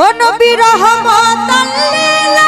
ও নবী রহমত আল্লিল।